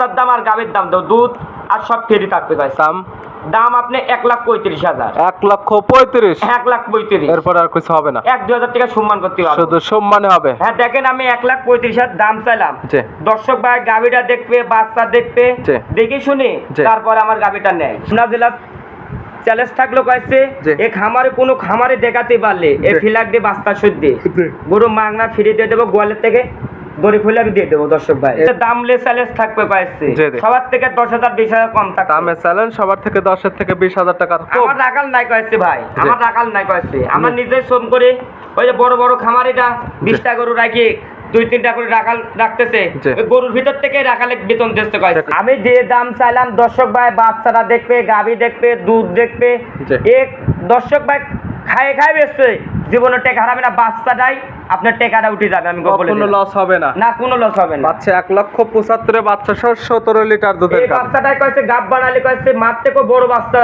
তার দাম আর গাভীর দাম দাও দুধ আর সব ফ্রি থাকবে ভাই দাম দাম আপনি এক লাখ পঁয়ত্রিশ হাজার। এক লক্ষ পঁয়ত্রিশ? এক লাখ পঁয়ত্রিশ। এরপর আর কিছু হবে না। এক দুই হাজার টাকা সম্মান করতে পারব শুধু সম্মানে হবে। হ্যাঁ দেখেন আমি এক লাখ পঁয়ত্রিশ হাজার দাম চাইলাম। দর্শক ভাই গাভীটা দেখবে বাচ্চা দেখবে। দেখে শুনে। তারপরে আমার গাভীটা নেয়। খুলনা জেলার চ্যালেঞ্জ থাকল কয়েছে। এ খামারে কোনো খামারে দেখাতে পারলে এ ফিলাক দিয়ে বাস্তা সত্যি জি। গরু মাগনা ফিরে দিয়ে দেবো গোয়ালের থেকে। দড়ি ফুলে আমি দিয়ে দেবো দর্শক ভাই। দামলে চ্যালেঞ্জ থাকবে জি। সবার থেকে দশ হাজার বিশ হাজার কম থাকবে। দামে চ্যালেঞ্জ সবার থেকে দশের থেকে বিশ হাজার কম। আমার রাখাল নাই কয়েছে ভাই আমার রাখাল নাই কয়েছে। আমার নিজের শ্রম করে ওই যে বড় বড় খামারিটা বিশটা গরু রাখি দুই তিনটা করে রাখাল রাখতেছে। ওই গরুর ভিতর থেকে রাখালে বেতন দিতে কয়েছে। আমি যে দাম চাইলাম দর্শক ভাই বাচ্চারা দেখবে গাভী দেখবে দুধ দেখবে। এক দর্শক ভাই খায় খায় বেসছে জীবনে টেকা হারাবে না বাচ্চাটাই আপনার টেকাটা উঠে যাবে আমি বলে কোনো লস হবে না। না কোনো লস হবে না। বাচ্চা এক লক্ষ পঁচাত্তরে বাচ্চা সহ সতেরো লিটার দুধের এই বাচ্চাটাই কয়েছে গাব বানালে কয়েছে মার থেকেও বড় বাচ্চা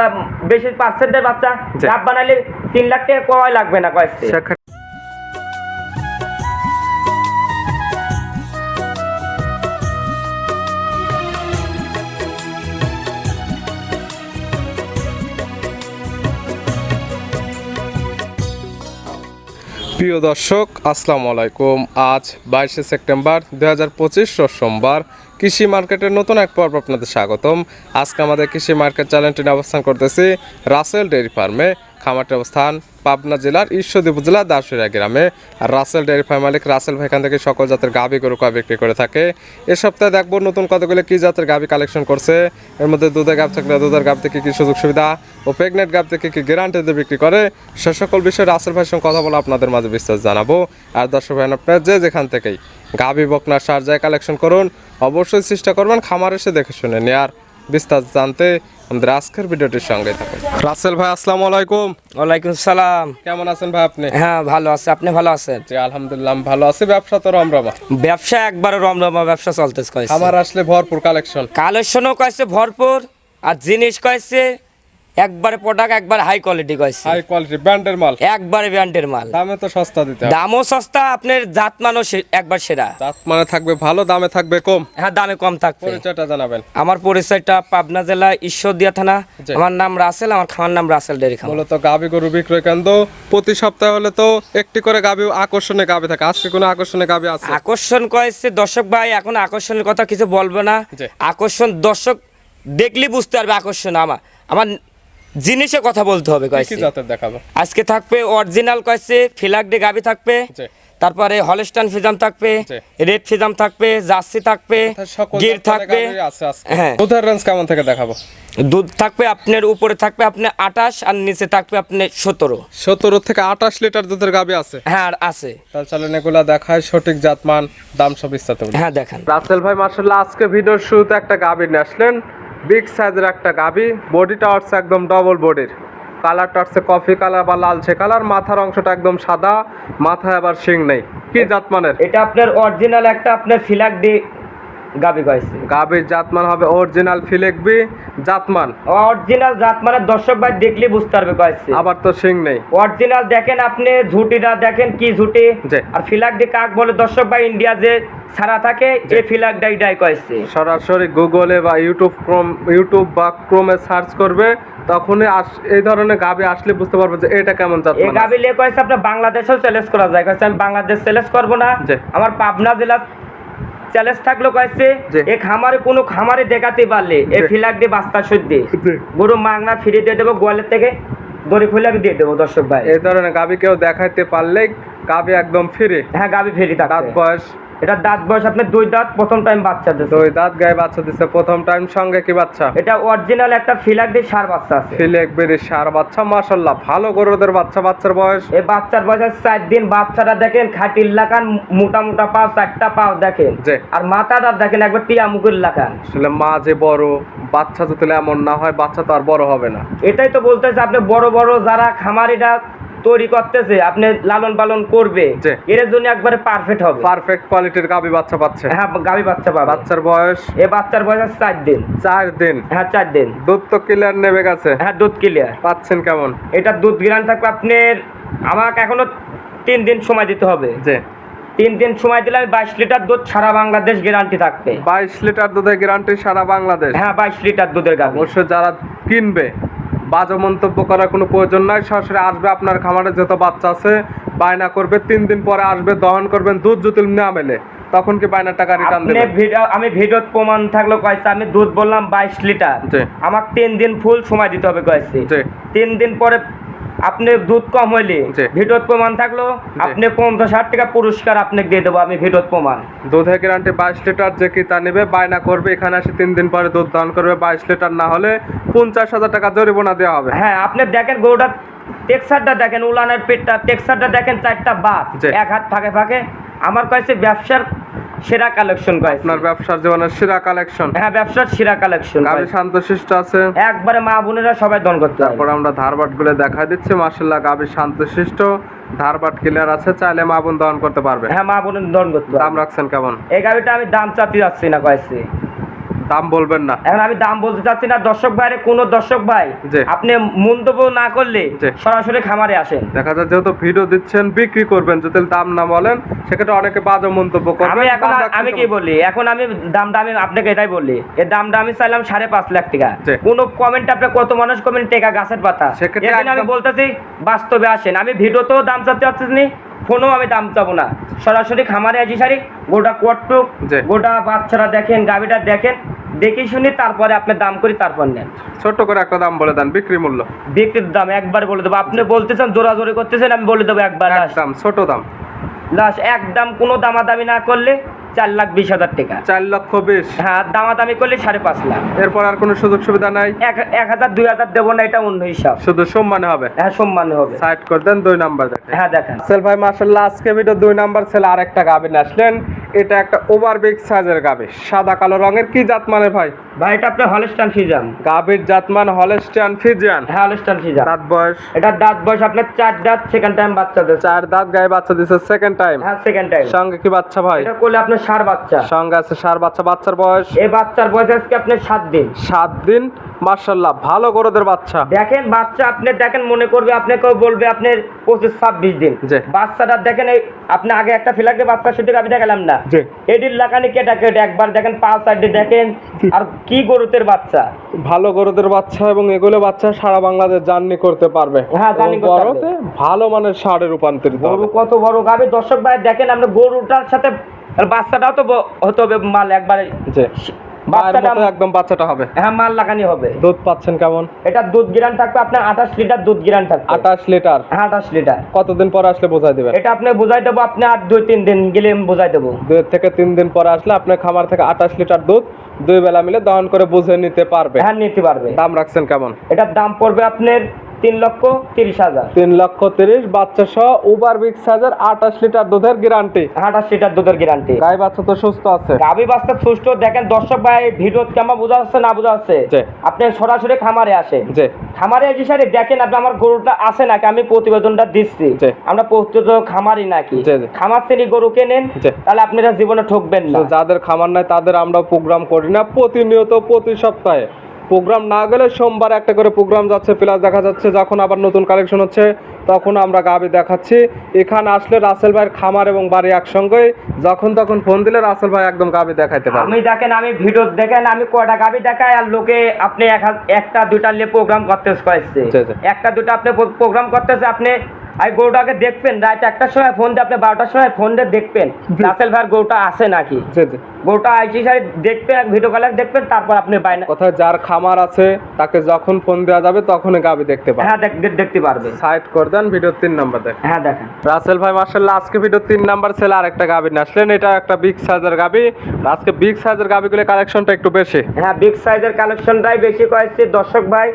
বেশি পার্সেন্টের বাচ্চা। গাব বানালে তিন লাখ টাকা কয় লাগবে না কয়েছে। প্রিয় দর্শক, আসসালামু আলাইকুম। আজ বাইশে সেপ্টেম্বর দু হাজার পঁচিশ, সোমবার। কৃষি মার্কেটের নতুন এক পর্ব আপনাদের স্বাগতম। আজকে আমাদের কৃষি মার্কেট চ্যানেলটি অবস্থান করতেছি রাসেল ডেয়ারি ফার্মে। খামারটির অবস্থান পাবনা জেলার ঈশ্বরদী উপজেলা দাসুরিয়া গ্রামে। রাসেল ডেয়ারি ফার্ম মালিক রাসেল ভাই এখান থেকে সকল জাতের গাভী গরু কয় বিক্রি করে থাকে। এ সপ্তাহে দেখব নতুন কতগুলো কি জাতের গাভী কালেকশন করছে। এর মধ্যে দুধের গাভ থাকলে দুধের গাভ থেকে কি সুযোগ সুবিধা ও প্রেগনেন্ট গাভ থেকে কি গ্যারান্টিতে বিক্রি করে, সে সকল বিষয়ে রাসেল ভাইয়ের সঙ্গে কথা বলে আপনাদের মাঝে বিস্তার জানাব। আর দর্শক ভাই, আপনার যে যেখান থেকেই গাভী বকনার সার যায় কালেকশন করুন, অবশ্যই চেষ্টা করবেন খামার এসে দেখে শুনে নেয়ার। বিস্তার জানতে আমাদের আজকের ভিডিওটির সঙ্গে থাকুন। রাসেল ভাই আসসালামু আলাইকুম। ওয়ালাইকুম সালাম। কেমন আছেন ভাই আপনি? হ্যাঁ ভালো আছে। আপনি ভালো আছেন? জি আলহামদুলিল্লাহ ভালো আছে। ব্যবসা তো রমরমা। ব্যবসা একবারে রমরমা ব্যবসা চলতেছে কয়েছে আমার আসলে ভরপুর কালেকশন। কালেকশনও কয়েছে ভরপুর আর জিনিস কয়েছে একবারে প্রোডাক্ট একবার হাই কোয়ালিটি কয়েছে হাই কোয়ালিটি ব্র্যান্ডের মাল। একবারে ব্র্যান্ডের মাল। দামে তো সস্তা দিতে হবে। দামও সস্তা আপনার জাত মানও একবার সেরা। জাত মানে থাকবে ভালো দামে থাকবে কম। হ্যাঁ দামে কম থাকবে। পরিচয়টা জানাবেন। আমার পরিচয়টা পাবনা জেলা ঈশ্বরদিয়া থানা। আমার নাম রাসেল আমার খাওয়ার নাম রাসেল ডেরি খামার। মূলত গাবি গরু বিক্রয় কেন্দ্র। প্রতি সপ্তাহে হলে তো একটি করে গাবি আকর্ষণীয় গাবি থাকে। আজকে কোনো আকর্ষণীয় গাবি আছে? আকর্ষণ কয়েছে দর্শক ভাই এখন আকর্ষণের কথা কিছু বলব না। আকর্ষণ দর্শক দেখলে বুঝতে পারবে আকর্ষণ আমার আমার জিনিসে কথা বলতে হবে কয়েছে দেখাবো? আজকে থাকবে অরিজিনাল কয়েছে ফিলাকডে গাবি থাকবে তারপরে হলস্টান ফিজাম থাকবে রেড ফিজাম থাকবে জার্সি থাকবে গির থাকবে গাভী আছে আজকে। হ্যাঁ। দুধের রেঞ্জ কেমন থেকে দেখাবো? দুধ থাকবে আপনার উপরে থাকবে আপনার আঠাশ আর নিচে থাকবে আপনি সতেরো। সতেরো থেকে আঠাশ লিটার দুধের গাবি আছে? হ্যাঁ আর আছে। তাহলে চলেন এগুলা দেখায় সঠিক জাতমান দাম সব বিস্তারিত হ্যাঁ দেখেন। রাসেল ভাই মার্শাল্লাহ আজকে ভিডিওর শুরুতে একটা গাবি নিয়ে আসলেন। বিগ সাইজের একটা গাবি বডিটা হচ্ছে একদম ডবল বডির কালারটা হচ্ছে কফি কালার বা লালচে কালার মাথার অংশটা একদম সাদা। মাথায় আবার শিং নেই। কি জাতমানের? এটা আপনার অরিজিনাল একটা আপনার ফিলাকডি গাবি কয়েছে গাবির জাতমান হবে অরিজিনাল ফিলেকবি জাতমান। অরিজিনাল জাত মানে দর্শক ভাই দেখলে বুঝতে পারবে কয়েছে আবার তো শিং নেই। অরিজিনাল দেখেন আপনি ঝুটিটা দেখেন কি ঝুটি। আর ফিলাকডি কাক বলে দর্শক ভাই ইন্ডিয়া যে ছাড়া থাকে এই ফিলাকডাই ডাই কয়েছে সরাসরি গুগলে বা ইউটিউব ক্রোম ইউটিউব বা ক্রোমে সার্চ করবে তখনই আস- এই ধরনের গাবি আসলে বুঝতে পারবে যে এটা কেমন এই জাতমান গাবি কয়েছে আপনার বাংলাদেশেও চ্যালেঞ্জ করা যায়। আমি বাংলাদেশ চ্যালেঞ্জ করব না। আমার পাবনা জেলা চ্যালেঞ্জ থাকল কয়েছে এ খামারে কোনো খামারে দেখাতে পারলে এ ফিলাক দিয়ে বাস্তা সত্যি জি। গরু মাগনা ফিরে দিয়ে দেবো গোয়ালের থেকে দড়ি ফিলাক দিয়ে দেবো দর্শক ভাই। এই ধরনের গাবি কেউ দেখাতে পারলে গাবি একদম ফিরে হ্যাঁ গাবি ফিরে তার বয়স এটা দাঁত বয়স আপনার দুই দাঁত প্রথম টাইম বাচ্চা দিচ্ছে দুই দাঁত গায়ে বাচ্চা দিচ্ছে প্রথম টাইম সঙ্গে কি বাচ্চা? এটা অরিজিনাল একটা ফিলাকডি সার বাচ্চা আছে। ফিলে একবারে সার বাচ্চা মাশাল্লাহ ভালো গরুদের বাচ্চা বাচ্চার বয়স। এই বাচ্চার বয়স চার দিন বাচ্চাটা দেখেন খাটির লাগান মোটা মোটা পাও চারটা পাও দেখেন। আর মাথাটা দেখেন একবার টিয়া মুখের লাগান আসলে মা যে বড় বাচ্চা যদি এমন না হয় বাচ্চা তো আর বড় হবে না। এটাই তো বলতেছে আপনি বড় বড় যারা খামারিরা তৈরি করতেছে আপনি লালন পালন করবে। এর জন্য একবারে পারফেক্ট হবে। পারফেক্ট কোয়ালিটির গাবি বাচ্চা পাচ্ছে। হ্যাঁ গাবি বাচ্চা পাবে। বাচ্চার বয়স? এই বাচ্চার বয়স চার দিন। চার দিন? হ্যাঁ চার দিন। দুধ তো ক্লিয়ার নেবে গেছে। হ্যাঁ দুধ ক্লিয়ার পাচ্ছেন কেমন? এটা দুধ গিরান থাকবে আপনার আমাকে এখনও তিন দিন সময় দিতে হবে। যে তিন দিন সময় দিলে আমি বাইশ লিটার দুধ সারা বাংলাদেশ গ্যারান্টি থাকবে। বাইশ লিটার দুধের গ্যারান্টি সারা বাংলাদেশ? হ্যাঁ বাইশ লিটার দুধের গাভী অবশ্য যারা কিনবে বাজে মন্তব্য করার কোনো প্রয়োজন নাই। সরাসরি আসবে আপনার খামারে যত বাচ্চা আছে বায়না করবে তিন দিন পরে আসবে দহন করবেন দুধ যদি না মেলে। তখন কি বায়নার টাকা রিটার্ন দেবে দেবেন? ভিডিও আমি ভিডিওর প্রমাণ থাকল কয়েছে আমি দুধ বললাম বাইশ লিটার। আমার তিন দিন ফুল সময় দিতে হবে কয়েছে। তিন দিন পরে আপনি দুধ কম হইলে জি। ভিডিওর প্রমাণ থাকল আপনি পঞ্চাশ ষাট টাকা পুরস্কার আপনাকে দিয়ে দেবো আমি ভিডিওর প্রমাণ দুধের গ্যারান্টি বাইশ লিটার যে কি তা নেবে বায়না করবে এখানে এসে তিন দিন পরে দুধ দান করবে বাইশ লিটার না হলে পঞ্চাশ হাজার টাকা জরিমানা দেওয়া হবে হ্যাঁ আপনি দেখেন গরুটার টেক্সারটা দেখেন উলানের পেটটা টেক্সারটা দেখেন চারটা বাদ। এক হাত ফাঁকে ফাঁকে আমার কাছে ব্যবসার সেরা কালেকশন কয়েছে আপনার ব্যবসার জীবনের সেরা কালেকশন হ্যাঁ ব্যবসার সেরা কালেকশন গাভী শান্তশিষ্ট আছে। একবারে মা বোনেরা সবাই দন করতে তারপর আমরা ধারবাটগুলো দেখা দিচ্ছি। মার্শাল্লাহ গাভী শান্তশিষ্ট ধারবাট ক্লিয়ার আছে চাইলে মা বোন দহন করতে পারবে। হ্যাঁ মা বোন দন করতে দাম রাখছেন কেমন? এই গাড়িটা আমি দাম চাপিয়ে যাচ্ছি না কয়েছে দাম বলবেন না। এখন আমি দাম বলতে চাচ্ছি না দর্শক ভাইরে কোন দর্শক ভাই আপনি মন্তব্য না করলে সরাসরি খামারে আসেন। দেখা যায় যেহেতু ভিডিও দিচ্ছেন বিক্রি করবেন যদি দাম না বলেন সেক্ষেত্রে অনেকে বাজে মন্তব্য করবে আমি এখন আমি কি বলি? এখন আমি দামটা আমি আপনাকে এটাই বলি এই দামটা আমি চাইলাম সাড়ে পাঁচ লাখ টাকা। কোন কমেন্ট আপনি কত মানুষ কমেন্ট টেকা গাছের পাতা? সেক্ষেত্রে আমি বলতেছি বাস্তবে আসেন। আমি ভিডিও ভিডিওতেও দাম চাচ্তে পারছি নি ফোনেও আমি দাম চাবো না। সরাসরি খামারে আসি সারি। গোটা কটুক। গোটা বাচ্চারা দেখেন গাভিটা দেখেন দেখে শুনি তারপরে আপনি দাম করি তারপর নেন। ছোট করে একটা দাম বলে দেন বিক্রি মূল্য। বিক্রির দাম একবার বলে দেবো। আপনি বলতেছেন জোরাজোরি করতেছেন আমি বলে দেবো একবার দাম ছোট দাম। লাস্ট একদম কোনো দামাদামি না করলে চার লাখ বিশ হাজার টাকা। চার লক্ষ বিশ? হ্যাঁ দামাদামি করলে সাড়ে পাঁচ লাখ। এরপর আর কোনো সুযোগ সুবিধা নাই? এক এক হাজার দুই হাজার দেবো না এটা অন্য হিসাব। শুধু সম্মানে হবে? হ্যাঁ সম্মান হবে। সাইড করে দেন দুই নাম্বার দেখেন হ্যাঁ দেখেন। সেল ভাই মার্শাল্লাহ আজকে ভিডিও দুই নাম্বার ছেলে আরেকটা গাভী নিয়ে আসলেন। এটা একটা ওভার বিগ সাইজের গাভী। সাদা কালো রঙের কি জাত মানে ভাই? ভাই এটা আপনার হলস্টান ফিজাম গাভীর জাত মান হলেস্টিয়ান ফিজিয়ান হ্যাঁ হলস্টান ফিজাম দাঁত বয়স? এটা দাঁত বয়স আপনার চার দাঁত সেকেন্ড টাইম বাচ্চা দিচ্ছে চার দাঁত গায়ে বাচ্চা দিছে সেকেন্ড টাইম হ্যাঁ সেকেন্ড টাইম সঙ্গে কি বাচ্চা ভাই? এটা করলে আপনার সার বাচ্চা। সঙ্গে আছে সার বাচ্চা বাচ্চার বয়স? এই বাচ্চার বয়স আজকে আপনার সাত দিন। সাত দিন? মার্শাল্লাহ ভালো গরুদের বাচ্চা। দেখেন বাচ্চা আপনি দেখেন মনে করবে আপনি কেউ বলবে আপনার পঁচিশ ছাব্বিশ দিন। বাচ্চাটা দেখেন এই আপনি আগে একটা ফিলাকে বাচ্চা শুধু আমি দেখালাম না। জি। এডির লাগানি কেটা কেটে? একবার দেখেন পাঁচ সাইডে দেখেন। আর কি গরুতের বাচ্চা? ভালো গরুদের বাচ্চা এবং এগুলো বাচ্চা সারা বাংলাদেশ জার্নি করতে পারবে। হ্যাঁ, করতে ভালো মানের সারে রূপান্তরিত গরু কত বড় গাবে? দর্শক ভাই দেখেন আমরা গরুটার সাথে বাচ্চাটাও তো হতে হবে মাল একবারে বাচ্চাটা একদম বাচ্চাটা হবে। হ্যাঁ মাল লাগানি হবে। দুধ পাচ্ছেন কেমন? এটা দুধ গিরান থাকবে আপনার আঠাশ লিটার দুধ গিরান থাকবে। আঠাশ লিটার? হ্যাঁ আঠাশ লিটার। কতদিন পরে আসলে বোঝাই দিবেন? এটা আপনি বুঝাই দেবো আপনি আর দুই তিন দিন গেলে আমি বুঝাই দেবো। দুই থেকে তিন দিন পরে আসলে আপনার খামার থেকে আঠাশ লিটার দুধ দুই বেলা মিলে দহন করে বুঝে নিতে পারবে। হ্যাঁ নিতে পারবে। দাম রাখছেন কেমন? এটার দাম পড়বে আপনার তিন লক্ষ তিরিশ হাজার। তিন লক্ষ তিরিশ বাচ্চা সহ উবার বিগ সাইজের আঠাশ লিটার দুধের গ্যারান্টি আঠাশ লিটার দুধের গ্যারান্টি গাই বাচ্চা তো সুস্থ আছে। গাভী বাচ্চা সুস্থ দেখেন দর্শক ভাই ভিডিও কেমন বোঝা যাচ্ছে না বোঝা যাচ্ছে? আপনি সরাসরি খামারে আসেন। খামারে এসে সারি দেখেন আপনি আমার গরুটা আছে নাকি আমি প্রতিবেদনটা দিচ্ছি। আমরা প্রতিবেদন খামারই নাকি। খামার শ্রেণি গরু কেনেন জি। তাহলে আপনারা জীবনে ঠকবেন না। যাদের খামার নাই তাদের আমরা প্রোগ্রাম করি না প্রতিনিয়ত প্রতি সপ্তাহে। প্রোগ্রাম না গেলে সোমবার একটা করে প্রোগ্রাম যাচ্ছে প্লাস দেখা যাচ্ছে যখন আবার নতুন কালেকশন হচ্ছে তখন আমরা গাবি দেখাচ্ছি। এখানে আসলে রাসেল ভাইয়ের খামার এবং বাড়ি একসঙ্গে যখন তখন ফোন দিলে রাসেল ভাই একদম গাবি দেখাইতে পারবে। আমি দেখেন আমি ভিডিও দেখেন আমি কয়টা গাবি দেখাই আর লোকে আপনি একটা দুইটা নিয়ে প্রোগ্রাম করতে। একটা দুটা আপনি প্রোগ্রাম করতেছে আপনি এই গরুটাকে দেখবেন রাত একটার সময় ফোন দিয়ে আপনি বারোটার সময় ফোন দিয়ে দেখবেন। রাসেল ভাইয়ের গরুটা আছে নাকি? গরুটা আইসি সারি দেখবেন ভিডিও কলে দেখবেন তারপর আপনি বাইনা কোথায় যার খামার আছে তাকে যখন ফোন দেওয়া যাবে তখনই গাবি দেখতে পাবে। হ্যাঁ দেখ- দেখ- দেখতে পারবে। সাইড করে দেন ভিডিও তিন নাম্বার দেখ হ্যাঁ দেখেন। রাসেল ভাই মার্শাল্লাহ আজকে ভিডিও তিন নাম্বার ছেলে আরেকটা গাবি নিয়ে আসলেন। এটা একটা বিগ সাইজের গাবি। আজকে বিগ সাইজের গাবিগুলো কালেকশনটা একটু বেশি। হ্যাঁ বিগ সাইজের কালেকশনটাই বেশি কয়েছে দর্শক ভাই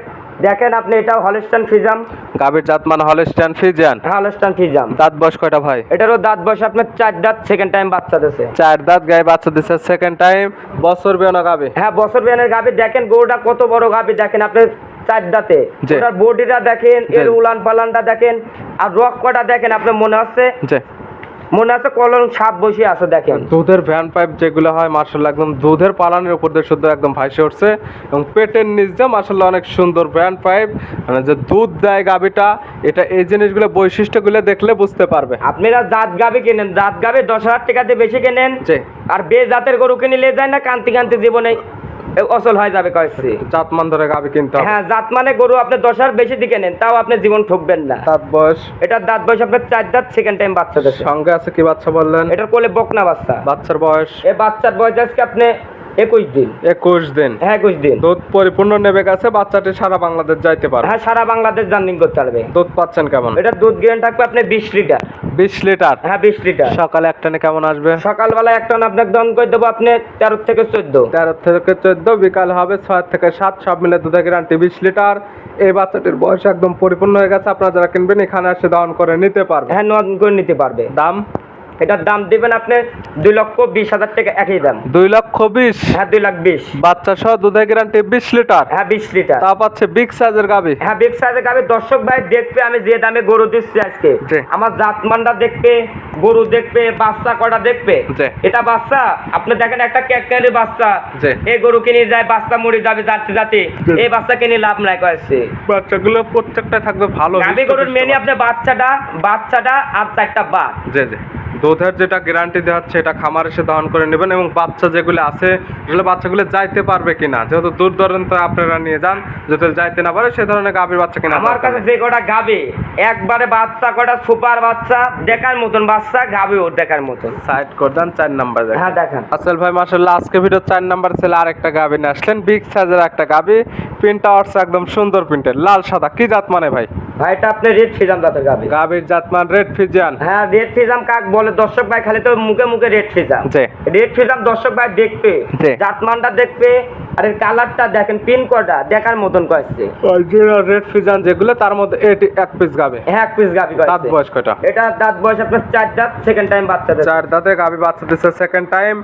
দেখেন আপনি এটাও হলস্টান ফিজাম গাবির জাত মানে হলস্টিয়ান ফিজিয়ান হ্যাঁ হলস্টান ফিজাম দাঁত বয়স কয়টা ভাই? এটারও দাঁত বয়স আপনার চার দাঁত সেকেন্ড টাইম বাচ্চা দিছে। চার দাঁত গায়ে বাচ্চা দিচ্ছে সেকেন্ড টাইম বছর বিয়ানো গাবি হ্যাঁ বছর বিয়ানের গাভি। দেখেন গরুটা কত বড় গাভি দেখেন আপনি চার দাঁতে। ওটার বডিটা দেখেন। এর উলান পালানটা দেখেন আর রক কটা দেখেন আপনার মনে হচ্ছে মনে আছে কলম সাপ বসে আছে দেখেন। দুধের ভ্যান পাইপ যেগুলো হয় মার্শাল্লাহ একদম দুধের পালানের উপর দিয়ে শুদ্ধ একদম ভাসে উঠছে এবং পেটের নিচ দিয়ে মার্শাল্লাহ অনেক সুন্দর ভ্যান পাইপ মানে যে দুধ দেয় গাবিটা এটা এই জিনিসগুলো বৈশিষ্ট্যগুলো দেখলে বুঝতে পারবে। আপনারা জাত গাবে কেনেন? জাত গাবে দশ হাজার টাকাতে বেশি কেনেন? আর বে জাতের গরু কিনে নিয়ে যায় না কান্তি কান্তি জীবনে অচল হয়ে যাবে কয়েছে জাতমান ধরে গাবে কিন্তু হ্যাঁ জাত মানে গরু আপনি দশ হাজার বেশি দিকে নেন তাও আপনি জীবন ঠকবেন না। দাঁত বয়স? এটার দাঁত বয়স আপনার চার দাঁত সেকেন্ড টাইম বাচ্চা দেশে সঙ্গে আছে কি বাচ্চা বললেন? এটার কোলে বকনা বাচ্চা। বাচ্চার বয়স? এ বাচ্চার বয়স আজকে আপনি একুশ দিন। একুশ দিন। হ্যাঁ একুশ দিন। দুধ পরিপূর্ণ নেবে গেছে বাচ্চাটি সারা বাংলাদেশ যাইতে পারে হ্যাঁ সারা বাংলাদেশ জার্নিং করতে পারবে। দুধ পাচ্ছেন কেমন? এটার দুধ গিরেন থাকবে আপনি বিশ লিটার। বিশ লিটার? হ্যাঁ বিশ লিটার। সকালে একটানে কেমন আসবে? সকালবেলা একটা আপনাকে দন করে দেবো আপনি তেরো থেকে চোদ্দ। তেরো থেকে চোদ্দ বিকাল হবে ছয় থেকে সাত সব মিলে দুধে গ্যারান্টি বিশ লিটার। এই বাচ্চাটির বয়স একদম পরিপূর্ণ হয়ে গেছে আপনারা যারা কিনবেন এখানে এসে দহন করে নিতে পারবে হ্যাঁ নন করে নিতে পারবে। দাম? এটার দাম দিবেন আপনি দুই লক্ষ বিশ হাজার টাকা একই দাম। দুই লক্ষ বিশ? হ্যাঁ দুই লাখ বিশ। বাচ্চা সহ দুধে গ্যারান্টি বিশ লিটার? হ্যাঁ বিশ লিটার। তা পাচ্ছে বিগ সাইজের গাবি? হ্যাঁ বিগ সাইজের গাবে। দর্শক ভাই দেখবে আমি যে দামে গরু দিচ্ছি আজকে। আমার জাতমানটা দেখবে গরু দেখবে বাচ্চা কটা দেখবে? এটা বাচ্চা আপনি দেখেন একটা ক্যাকারি বাচ্চা। এই গরু কিনে যায় বাচ্চা মরে যাবে যাতে যাতে এই বাচ্চা কিনে লাভ নাই কয়েছে। বাচ্চাগুলো প্রত্যেকটা থাকবে ভালো। গাভী গরুর মেনে আপনি বাচ্চাটা বাচ্চাটা আর চারটা বাদ জি জি। দুধের যেটা গ্যারান্টি দেওয়া হচ্ছে এটা খামার এসে দহন করে নেবেন এবং বাচ্চা যেগুলো আছে সেগুলো বাচ্চাগুলো যাইতে পারবে কিনা। যেহেতু দূর দূরান্ত আপনারা নিয়ে যান যদি যাইতে না পারে সে ধরনের গাভীর বাচ্চা কিনা আমার কাছে যে কটা গাবে একবারে বাচ্চা কটা সুপার বাচ্চা দেখার মতন বাচ্চা গাবে ওর দেখার মতন। সাইড করে দেন চার নাম্বার হ্যাঁ দেখান। আসল ভাই মাসাল্লাহ আজকে ভিডিও চার নাম্বার ছেলে আরেকটা গাবি নিয়ে আসলেন। বিগ সাইজের একটা গাবি প্রিন্ট হচ্ছে একদম সুন্দর প্রিন্টের লাল সাদা। কি জাত মানে ভাই? ভাই এটা আপনি রেড ফিজাম দাঁতের গাবে গাবির রেড ফিজিয়ান হ্যাঁ রেড ফিজাম কাক বলে? দর্শক ভাই খালি তো মুখে মুখে রেড ফিজাম রেড ফিজাম দর্শক ভাই দেখবে। জাতমানটা দেখবে আর এর কালারটা দেখেন পিন কটা দেখার মতন কয়েছে। রেড ফিজিয়ান যেগুলো তার মধ্যে এটি এক পিস গাবে হ্যাঁ এক পিস গাবি দাঁত বয়স কয়টা? এটা দাঁত বয়স আপনার চার দাঁত সেকেন্ড টাইম বাচ্চা দেবে চার দাঁতে গাবি বাচ্চা দিচ্ছে সেকেন্ড টাইম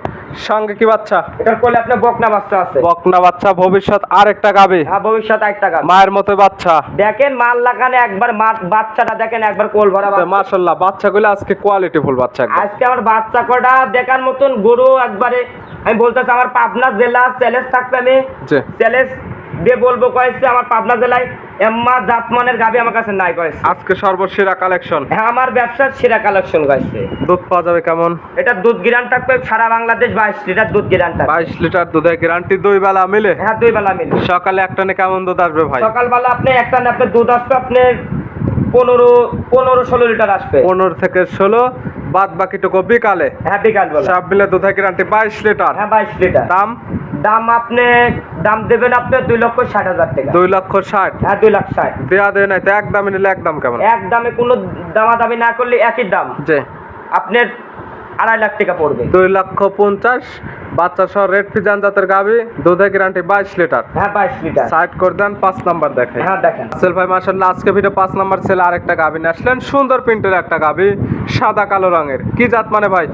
সঙ্গে কি বাচ্চা? এটার কোলে আপনার বকনা বাচ্চা আছে। বকনা বাচ্চা ভবিষ্যৎ আরেকটা গাবি হ্যাঁ ভবিষ্যৎ একটা গাবি মায়ের মতো বাচ্চা। দেখেন মাল লাগানে একবার বাচ্চাটা দেখেন একবার কোল ভরা বাচ্চা। গুলো বাচ্চাগুলো আজকে কোয়ালিটি ফুল বাচ্চা আজকে আমার বাচ্চা কটা দেখার মতন গরু একবারে আমি বলতেছি আমার পাবনা জেলা চ্যালেঞ্জ থাকবে আমি। সেলেস চ্যালেঞ্জ দিয়ে বলব কয়েছে আমার পাবনা জেলায় এম্মা জাতমানের গাবি আমার কাছে নাই কয়েছে। আজকে সর্বসেরা কালেকশন হ্যাঁ আমার ব্যবসার সেরা কালেকশন কয়েছে। দুধ পাওয়া যাবে কেমন? এটা দুধ গিরান থাকবে সারা বাংলাদেশ বাইশ লিটার দুধ গিরান থাকবে। বাইশ লিটার দুধের গ্যারান্টি দুই বেলা মিলে? হ্যাঁ দুই বেলা মিলে। সকালে একটানে কেমন দুধ আসবে ভাই? সকালবেলা আপনি একটা না আপনার দুধ আসবে আপনার পনেরো পনেরো ষোলো লিটার আসবে। পনেরো থেকে ষোলো বাদ বাকিটুকু বিকালে। হ্যাঁ বিকাল বেলা। সব মিলে দুধের গ্যারান্টি বাইশ লিটার। হ্যাঁ বাইশ লিটার। দাম? দাম আপনি দাম দেবেন আপনি দুই লক্ষ ষাট হাজার টাকা। দুই লক্ষ ষাট? হ্যাঁ দুই লাখ ষাট। দেয় নাই তো এক দামে নিলে একদম কেমন? এক দামে কোনো দামাদামি না করলে একই দাম। যে আপনার আড়াই লাখ টাকা পড়বে। দুই লক্ষ পঞ্চাশ বাচ্চা সহ রেড ফিজান জাতের গাবি দুধের গ্যারান্টি বাইশ লিটার। হ্যাঁ বাইশ লিটার। সাইড করে দেন পাঁচ নাম্বার দেখে হ্যাঁ দেখেন। সেল ভাই মাসাল্লাহ আজকে ভিডিও পাঁচ নাম্বার ছেলে আরেকটা গাবি নিয়ে আসলেন। সুন্দর প্রিন্টের একটা গাবি সাদা কালো রঙের। কি জাত মানে ভাই?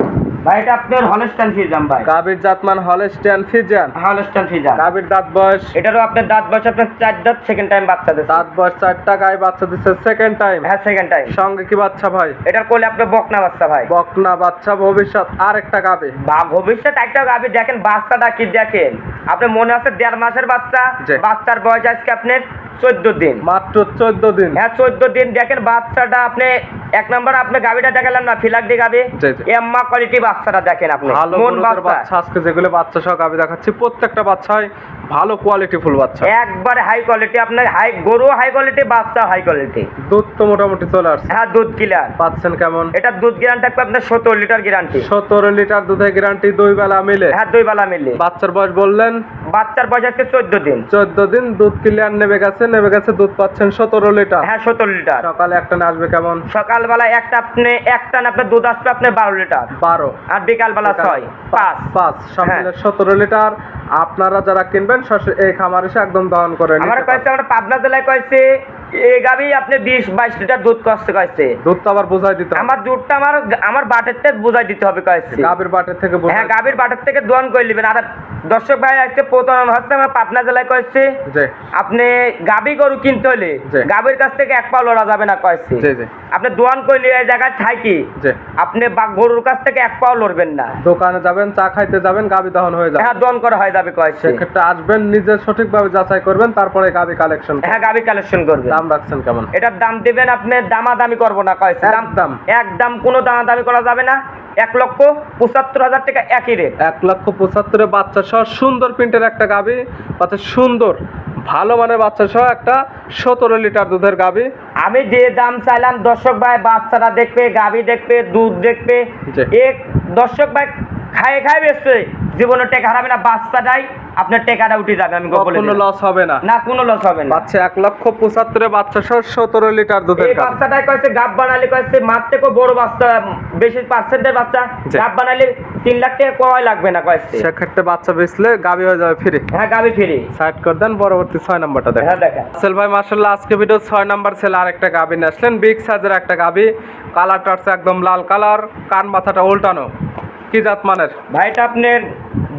ভাই এটা আপনার হলস্টান ফিজাম ভাই। গাবির জাত মান হলেস্টিয়ান হলস্টান ফিজাম গাবির দাঁত বয়স এটারও আপনার দাঁত বয়স আপনার চার দাঁত সেকেন্ড টাইম বাচ্চা দিচ্ছে দাঁত বয়স চারটা গায়ে বাচ্চা দিচ্ছে সেকেন্ড টাইম হ্যাঁ সেকেন্ড টাইম সঙ্গে কি বাচ্চা ভাই? এটার কোলে আপনার বকনা বাচ্চা ভাই। বকনা বাচ্চা ভবিষ্যৎ গাবি বা ভবিষ্যৎ একটা গাবি দেখেন বাচ্চাটা কি দেখেন? আপনার মনে আছে দেড় মাসের বাচ্চা? বাচ্চার বয়স আজকে আপনার চোদ্দ দিন। মাত্র চোদ্দ দিন। হ্যাঁ চোদ্দ দিন। দেখেন বাচ্চাটা আপনি এক নম্বর আপনি গাবিটা দেখালাম না ফিলাকডি গাবি। জি, জি। এম্মা কোয়ালিটি বাচ্চাটা দেখেন আপনি। মন বাচ্চা। আজকে যেগুলো বাচ্চা সহ গাবি দেখাচ্ছি প্রত্যেকটা বাচ্চাই ভালো কোয়ালিটি ফুল বাচ্চা। একবারে হাই কোয়ালিটি আপনার হাই গরু হাই কোয়ালিটি বাচ্চা হাই কোয়ালিটি দুধ তো মোটামুটি চলে আসছে। হ্যাঁ দুধ কিলার পাচ্ছেন কেমন? এটা দুধ গ্যারান্টি থাকবে আপনার সত্তর লিটার গ্যারান্টি সতেরো লিটার দুধের গ্যারান্টি দুই বেলা মিলে। হ্যাঁ দুই বেলা মিলে। বাচ্চার বয়স বললেন? বাচ্চার বয়স আজকে চোদ্দ দিন। চোদ্দ দিন দুধ ক্লিয়ার নেবে গেছে নেবে গেছে দুধ পাচ্ছেন সতেরো লিটার হ্যাঁ সত্তর লিটার সকালে একটা না আসবে কেমন? সকালবেলা একটা আপনি একটা না আপনার দুধ আসবে আপনার বারো লিটার বারো। আর বিকালবেলা বিকাল- ছয় পাঁচ পাঁচ। হ্যাঁ। সতেরো লিটার। আপনারা যারা কিনবেন এই খামার এসে একদম দহন করে আমার কয়েছে আমরা পাবনা জেলায় কয়েছে। এই গাবি আপনি বিশ বাইশ লিটার দুধ কষ্ট কয়েছে। দুধ তো আবার বোঝাই দিতে আমার দুধটা আমার আমার বাটের থেকে বোঝাই দিতে হবে কয়েছে। গাভীর বাটের থেকে হ্যাঁ গাভীর বাটের থেকে দোয়ান করে নেবেন। আর দর্শক ভাই আজকে প্রতারণ হচ্ছে আমার পাবনা জেলায় কয়েছে। আপনি গাবি গরু কিনতে হলে জি। গাভীর কাছ থেকে এক পাও লড়া যাবে না কয়েছে। আপনি দোয়ান করলে এই জায়গায় থাকি আপনি বা- গরুর কাছ থেকে এক পাও লড়বেন না। দোকানে যাবেন চা খাইতে যাবেন গাভী দহন হয়ে যাবে। হ্যাঁ দোয়ান করা হয়ে যাবে কয়েছে সেক্ষেত্রে আসবেন নিজে সঠিকভাবে যাচাই করবেন তারপরে গাভী কালেকশন হ্যাঁ গাবি কালেকশন করবে দাম রাখছেন কেমন? এটার দাম দিবেন আপনি দামাদামি করব না কয়েছে দাম একদম। একদম কোনো দামাদামি করা যাবে না। এক লক্ষ পঁচাত্তর হাজার টাকা একই রেট এক লক্ষ পঁচাত্তরে বাচ্চা সহ সুন্দর প্রিন্টের একটা গাভী বাচ্চা সুন্দর ভালো মানের বাচ্চা সহ একটা সতেরো লিটার দুধের গাভী আমি যে দাম চাইলাম দর্শক ভাই বাচ্চারা দেখবে গাভী দেখবে দুধ দেখবে। এক দর্শক ভাই খায়ে খায় বেসবে জীবনে টেকা হারাবে না বাচ্চাটাই আপনার টেকাটা উঠে যাবে আমি বলে দিলাম। লস হবে না। না কোনো লস হবে না। বাচ্চা এক লক্ষ পঁচাত্তরে বাচ্চা সহ সতেরো লিটার দুধের এই গাভী বাচ্চাটাই কয়েছে গাব বানালে কয়েছে মার থেকেও বড় বাচ্চা বেশি পার্সেন্টের বাচ্চা। গাব বানালে তিন লাখ টাকা কয় লাগবে না কয়েছে। সেক্ষেত্রে বাচ্চা বেচলে গাভী হয়ে যাবে ফ্রি হ্যাঁ গাবি ফিরি সাইড করে দেন পরবর্তী ছয় নাম্বারটা দেখেন। হ্যাঁ দেখা সেল ভাই মার্শাল্লাহ আজকে ভিডিও ছয় নাম্বার ছেলে আরেকটা গাভী নিয়ে আসলেন। বিগ সাইজের একটা গাভী কালারটা হচ্ছে একদম লাল কালার কান মাথাটা উল্টানো। কি জাত মানের? ভাইটা আপনার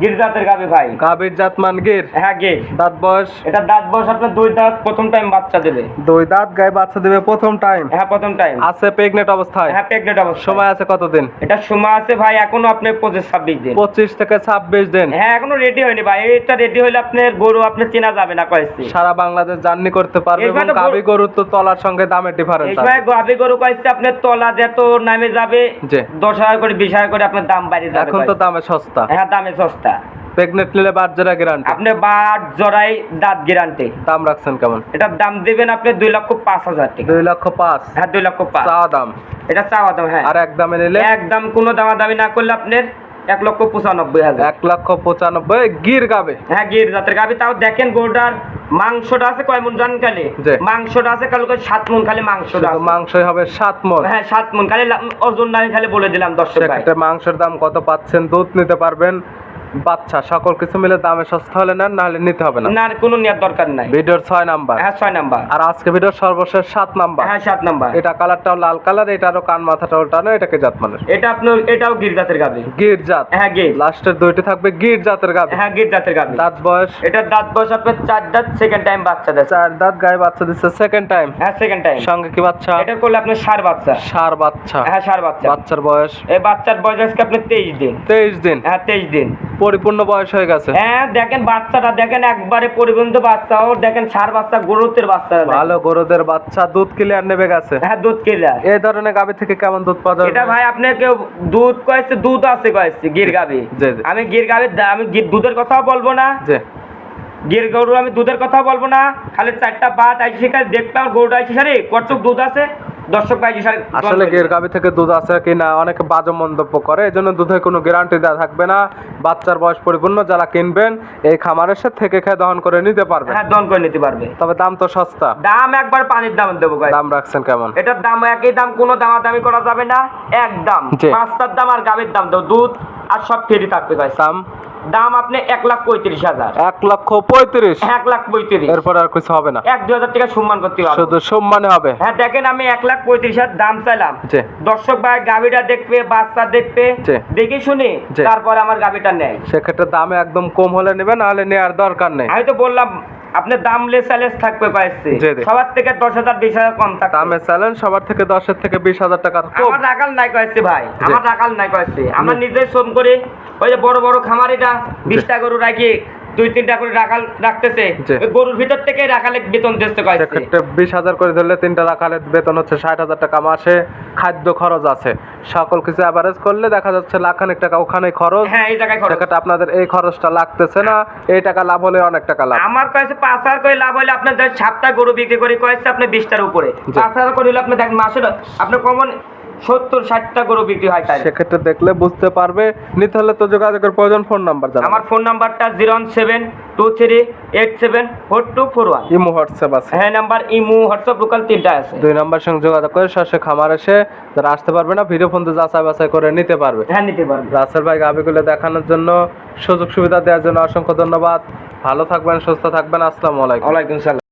গির্জাতের গাবি ভাই। গাভীর জাত মান গির? হ্যাঁ গে দাঁত বয়স? এটা দাঁত বয়স আপনার দুই দাঁত প্রথম টাইম বাচ্চা দেবে। দুই দাঁত গায়ে বাচ্চা দেবে প্রথম টাইম হ্যাঁ প্রথম টাইম আছে প্রেগনেন্ট অবস্থায়? হ্যাঁ প্রেগনেন্ট অবস্থা সময় আছে কতদিন? এটা সময় আছে ভাই এখনও আপনার পঁচিশ ছাব্বিশ দিন। পঁচিশ থেকে ছাব্বিশ দিন। হ্যাঁ এখনও রেডি হয়নি ভাই। এটা রেডি হলে আপনার গরু আপনার চেনা যাবে না কয়েছে সারা বাংলাদেশ জার্নি করতে পারবে এবং গাভী গরুর তো তলার সঙ্গে দামের ডিফারেন্স সময় গাভি গরু কয়েছে আপনার তলা যত নামে যাবে। দশ হাজার করে বিশ হাজার করে আপনার দাম বাড়িয়ে যাবে এখন তো দামে সস্তা। হ্যাঁ দামে সস্তা। প্রেগনেন্ট নিলে বাচ্চারা গ্যারান্টি আপনি বাট জড়াই দাঁত গিরান্টি দাম রাখছেন কেমন? এটার দাম দেবেন আপনি দুই লক্ষ পাঁচ হাজার টাকা। দুই লক্ষ পাঁচ। হ্যাঁ দুই লক্ষ পাঁচ। দাম। এটা চাওয়া দাম হ্যাঁ। আর এক দামে নিলে? একদম কোনো দামাদামি না করলে আপনার এক লক্ষ পঁচানব্বই হাজার। এক লক্ষ পঁচানব্বই গির গাবে। হ্যাঁ গির জাতের গাবি। তাও দেখেন গরুটার মাংসটা আছে কয় মন জান খালি? মাংসটা আছে কাল করে সাত মন খালি মাংসটা। মাংসই হবে সাত মন। হ্যাঁ সাত মন। খালি ওজন আমি খালি বলে দিলাম দর্শক ভাই। মাংসের দাম কত পাচ্ছেন দুধ নিতে পারবেন। বাচ্চা সকল কিছু মিলে দামে সস্তা হলে নেন নাহলে নিতে হবে না। না কোনো নেওয়ার দরকার নাই। ভিডিওর ছয় নাম্বার। হ্যাঁ ছয় নাম্বার। আর আজকে ভিডিওর সর্বশেষ সাত নাম্বার। হ্যাঁ সাত নাম্বার। এটা কালারটাও লাল কালার এটারও কান মাথাটা উল্টানো এটাকে জাত মানুষ। এটা আপনার এটাও গির জাতের গাবি। গির জাত। হ্যাঁ গির। লাস্টের দুইটি থাকবে গির জাতের গাবে। হ্যাঁ গির জাতের গাবি। দাঁত বয়স? এটা দাঁত বয়স আপনার চার দাঁত সেকেন্ড টাইম বাচ্চা দেয়। চার দাঁত গায়ে বাচ্চা দিচ্ছে সেকেন্ড টাইম হ্যাঁ সেকেন্ড টাইম সঙ্গে কি বাচ্চা? এটা করলে আপনার সার বাচ্চা। সার বাচ্চা। হ্যাঁ সার বাচ্চা। বাচ্চার বয়স? এই বাচ্চার বয়স আজকে আপনার তেইশ দিন। তেইশ দিন। হ্যাঁ তেইশ দিন। পরিপূর্ণ বয়স হয়ে গেছে। হ্যাঁ দেখেন বাচ্চাটা দেখেন একবারে পরিবন্ধ বাচ্চা ও দেখেন সার বাচ্চা গরুতের বাচ্চা ভালো গরুদের বাচ্চা দুধ ক্লিয়ার নেবে গেছে। হ্যাঁ দুধ কেলা এই ধরনের গাভী থেকে কেমন দুধ পাওয়া যাবে? এটা ভাই আপনার কেউ দুধ কয়েছে দুধ আছে কয়েছে গির গাবি জি, জি। আমি গির গাবির দা- আমি দুধের কথাও বলব না। যে গির গরু আমি দুধের কথা বলব না। খালি চারটা বাট আইসি সেখানে দেখলাম গরুটা আইসি সারি কটুক দুধ আছে? দর্শক ভাই আসলে গের থেকে দুধ আছে কিনা অনেকে বাজে মন্তব্য করে। এই জন্য কোনো গ্যারান্টি দেওয়া থাকবে না। বাচ্চার বয়স পরিপূর্ণ যারা কিনবেন এই খামারের সাথে থেকে খেয়ে দহন করে নিতে পারবেন। হ্যাঁ দন করে নিতে পারবে। তবে দাম তো সস্তা। দাম একবার পানির দাম দেবো গাই দাম রাখছেন কেমন? এটার দাম একই দাম কোনো দামাদামি করা যাবে না। এক দাম। পাঁচটার দাম আর গাভীর দাম দেবো। দুধ আর সব ফ্রি থাকবে গাই দাম? দাম আপনি এক লাখ পঁয়ত্রিশ হাজার। এক লক্ষ পঁয়ত্রিশ? এক লাখ পঁয়ত্রিশ। এরপর আর কিছু হবে না। এক দু হাজার টাকা সম্মান করতে হবে। শুধু সম্মানে হবে। হ্যাঁ দেখেন আমি এক লাখ পঁয়ত্রিশ হাজার দাম চাইলাম। দর্শক ভাই গাভিটা দেখবে বাচ্চা দেখবে। দেখে শুনে। তারপরে আমার গাভিটা নেয়। সেক্ষেত্রে দাম একদম কম হলে নেবে না হলে নেওয়ার দরকার নেই। আমি তো বললাম আপনার দাম লেসালেস থাকবে পাইছে। সবার থেকে দশ হাজার বিশ হাজার কম থাকবে। দামে চ্যালেঞ্জ সবার থেকে দশের থেকে বিশ হাজার টাকা আমার রাখাল নাই কয়েছে ভাই আমার রাখাল নাই কয়েছে। আমরা নিজে শ্রম করে ওই যে বড় বড় খামারিটা বিশটা গরু রাখি দুই তিনটা করে রাখাল রাখতেছে। গরুর ভিতর থেকে রাখালে বেতন দিতে সেক্ষেত্রে বিশ হাজার করে ধরলে তিনটা রাখালে বেতন হচ্ছে ষাট হাজার টাকা মাসে খাদ্য খরচ আছে। সকল কিছু অ্যাভারেজ করলে দেখা যাচ্ছে লাখানিক টাকা ওখানে খরচ। হ্যাঁ এই জায়গায় খরচ। সেক্ষেত্রে আপনাদের এই খরচটা লাগতেছে না। এই টাকা লাভ হলে অনেক টাকা লাভ। আমার কাছে পাঁচ হাজার করে লাভ হলে আপনার সাতটা গরু বিক্রি করে কয়েছে আপনি বিশটার উপরে। পাঁচ হাজার করে হলে আপনি দেখেন মাসে আপনার কমন সত্তর ষাটটা গরু বিক্রি হয় তাই সেক্ষেত্রে দেখলে বুঝতে পারবে। নিতে হলে তো যোগাযোগের প্রয়োজন ফোন নাম্বার জানা আমার ফোন নাম্বারটা zero one seven two three eight seven four two four one. Imo WhatsApp আছে। হ্যাঁ নাম্বার ইমু হোয়াটসঅ্যাপ লোকাল তিনটা আছে। দুই নাম্বার সঙ্গে যোগাযোগ করে সরাসরি খামার এসে যারা আসতে পারবে না ভিডিও ফোন তো যাচাই বাছাই করে নিতে পারবে। হ্যাঁ নিতে পারবেন রাসেল ভাই গাভিগুলো দেখানোর জন্য সুযোগ সুবিধা দেওয়ার জন্য অসংখ্য ধন্যবাদ। ভালো থাকবেন সুস্থ থাকবেন। আসসালামু আলাইকুম। ওয়ালাইকুম সালাম।